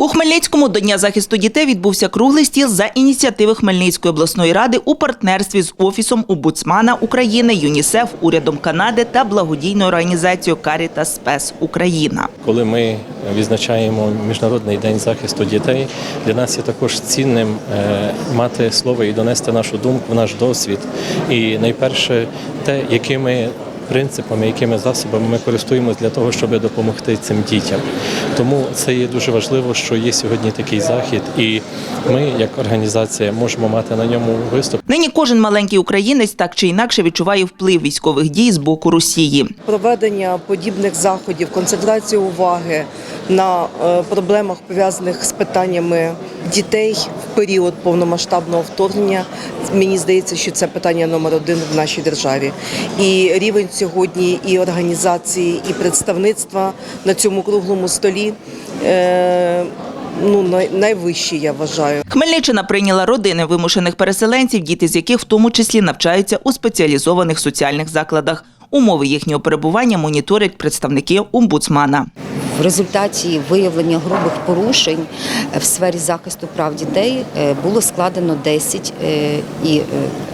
У Хмельницькому до Дня захисту дітей відбувся круглий стіл за ініціативи Хмельницької обласної ради у партнерстві з Офісом омбудсмана України, ЮНІСЕФ, урядом Канади та благодійною організацією Карітас Спес Україна. Коли ми відзначаємо Міжнародний день захисту дітей, для нас є також цінним е, мати слово і донести нашу думку, наш досвід. І найперше те, якими принципами, якими засобами ми користуємося для того, щоб допомогти цим дітям. Тому це є дуже важливо, що є сьогодні такий захід, і ми, як організація, можемо мати на ньому виступ. Нині кожен маленький українець так чи інакше відчуває вплив військових дій з боку Росії. проведення подібних заходів, концентрація уваги на е, проблемах пов'язаних з питаннями дітей в період повномасштабного вторгнення. Мені здається, що це питання номер один в нашій державі. І рівень сьогодні і організації, і представництва на цьому круглому столі. е, Ну, най- найвищий, я вважаю. Хмельниччина прийняла родини вимушених переселенців, діти з яких в тому числі навчаються у спеціалізованих соціальних закладах. Умови їхнього перебування моніторять представники омбудсмана. В результаті виявлення грубих порушень в сфері захисту прав дітей е, було складено 10 е, і е,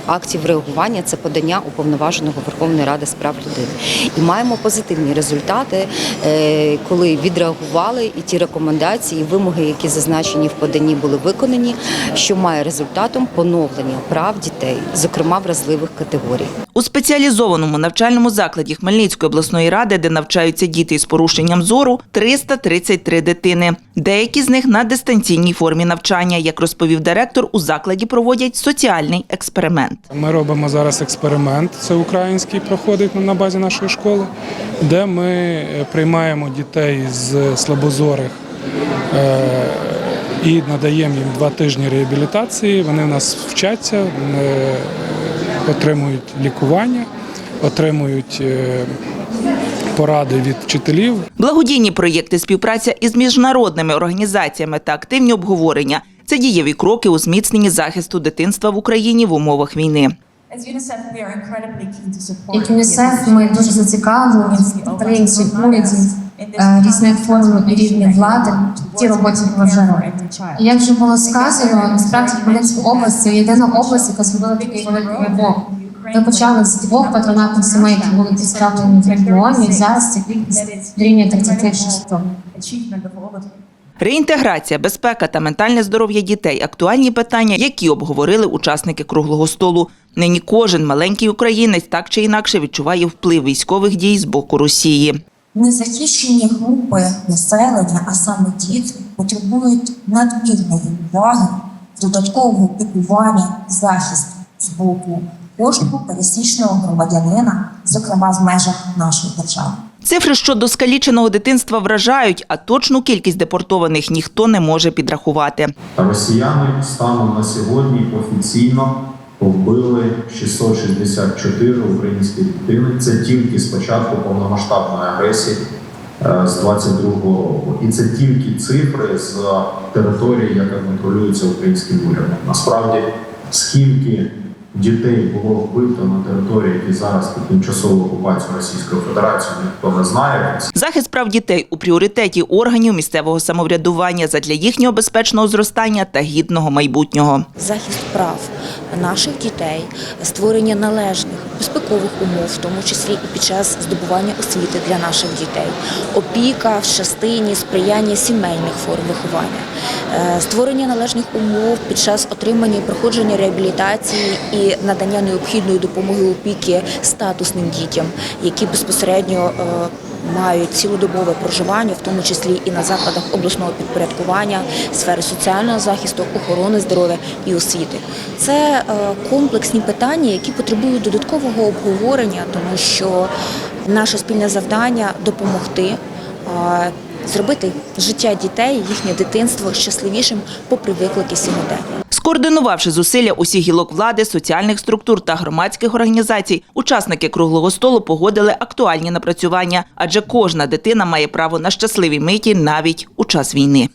актів реагування це подання уповноваженого Верховної Ради з прав людини. І маємо позитивні результати, коли відреагували і ті рекомендації, і вимоги, які зазначені в поданні, були виконані, що має результатом поновлення прав дітей, зокрема вразливих категорій. У спеціалізованому навчальному закладі Хмельницької обласної ради, де навчаються діти із порушенням зору, 333 дитини. Деякі з них на дистанційній формі навчання. Як розповів директор, у закладі проводять соціальний експеримент. Ми робимо зараз експеримент, це український проходить на базі нашої школи, де ми е, приймаємо дітей з слабозорих е, і надаємо їм два тижні реабілітації. Вони в нас вчаться, е, отримують лікування, отримують е, поради від вчителів. Благодійні проєкти, співпраця із міжнародними організаціями та активні обговорення це дієві кроки у зміцненні захисту дитинства в Україні в умовах війни. Як ЮНІСЕФ, ми дуже зацікавлені в підтримці урядів е, різних форм і рівнів влади в тій роботі вважаємо. І як вже було сказано, насправді Хмельницька область це єдина область, яка зробила такий великий ривок. Ми почали з двох патронатних сімей, які були представлені в регіоні, і зараз ця кількість дорівнює 36. achievement of all of Реінтеграція, безпека та ментальне здоров'я дітей актуальні питання, які обговорили учасники круглого столу. Нині кожен маленький українець так чи інакше відчуває вплив військових дій з боку Росії. Незахищені групи населення, а саме діти, потребують надмірної уваги, додаткового піклування, захисту з боку кожного пересічного громадянина, зокрема в межах нашої держави. Цифри щодо скаліченого дитинства вражають, а точну кількість депортованих ніхто не може підрахувати. Росіяни станом на сьогодні офіційно вбили 664 українські дитини. Це тільки з початку повномасштабної агресії е, з 22-го року. І це тільки цифри з території, яка контролюється українським урядом. Насправді, скільки дітей було вбито на території, які зараз під тимчасовою окупацією Російської Федерації, ніхто не знає. Захист прав дітей у пріоритеті органів місцевого самоврядування задля їхнього безпечного зростання та гідного майбутнього. захист прав наших дітей, створення належних безпекових умов, в тому числі і під час здобування освіти для наших дітей, опіка в частині сприяння сімейних форм виховання, е, створення належних умов під час отримання і проходження реабілітації і надання необхідної допомоги опіки статусним дітям, які безпосередньо е, мають цілодобове проживання, в тому числі і на закладах обласного підпорядкування, сфери соціального захисту, охорони здоров'я і освіти. Це е, комплексні питання, які потребують додаткового обговорення, тому що наше спільне завдання допомогти. е, Зробити життя дітей, їхнє дитинство щасливішим, попри виклики сьогодення. Скоординувавши зусилля усіх гілок влади, соціальних структур та громадських організацій, учасники круглого столу погодили актуальні напрацювання, адже кожна дитина має право на щасливі миті навіть у час війни.